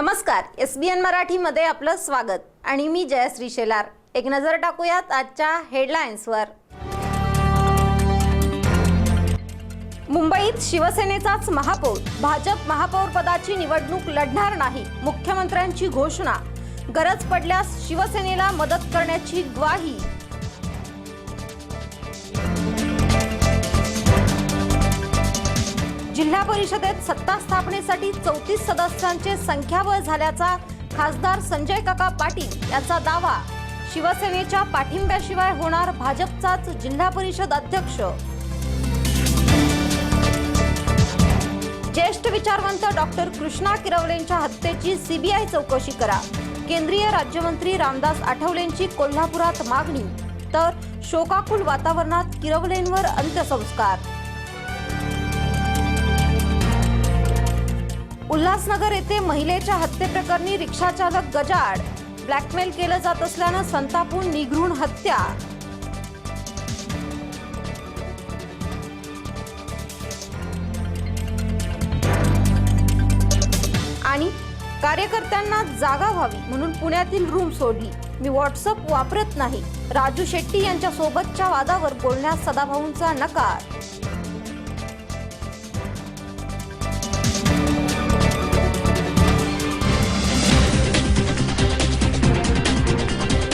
नमस्कार एस बी एन मराठीमध्ये आपलं स्वागत. आणि मी जयश्री शेलार. एक नजर टाकूयात आजच्या हेडलाईन्सवर मुंबईत शिवसेनेचाच महापौर. भाजप महापौर पदाची निवडणूक लढणार नाही मुख्यमंत्र्यांची घोषणा. गरज पडल्यास शिवसेनेला मदत करण्याची ग्वाही. जिल्हा परिषदेत सत्ता स्थापनेसाठी चौतीस सदस्यांचे संख्याबळ झाल्याचा खासदार संजय काका पाटील याचा दावा. शिवसेनेच्या पाठिंब्याशिवाय होणार भाजपचाच जिल्हा परिषद अध्यक्ष. ज्येष्ठ विचारवंत डॉक्टर कृष्णा किरवलेंच्या हत्येची सीबीआय चौकशी करा. केंद्रीय राज्यमंत्री रामदास आठवलेंची कोल्हापुरात मागणी. तर शोकाकुल वातावरणात किरवलेंवर अंत्यसंस्कार. उल्हासनगर येथे महिलेच्या हत्येप्रकरणी रिक्षाचालक गजाड ब्लॅकमेल केलं जात असल्यानं संतापून निघृण हत्या. आणि कार्यकर्त्यांना जागा व्हावी म्हणून पुण्यातील रूम सोडली. मी व्हॉट्सअप वापरत नाही. राजू शेट्टी यांच्या सोबतच्या वादावर बोलण्यास सदाभाऊंचा नकार.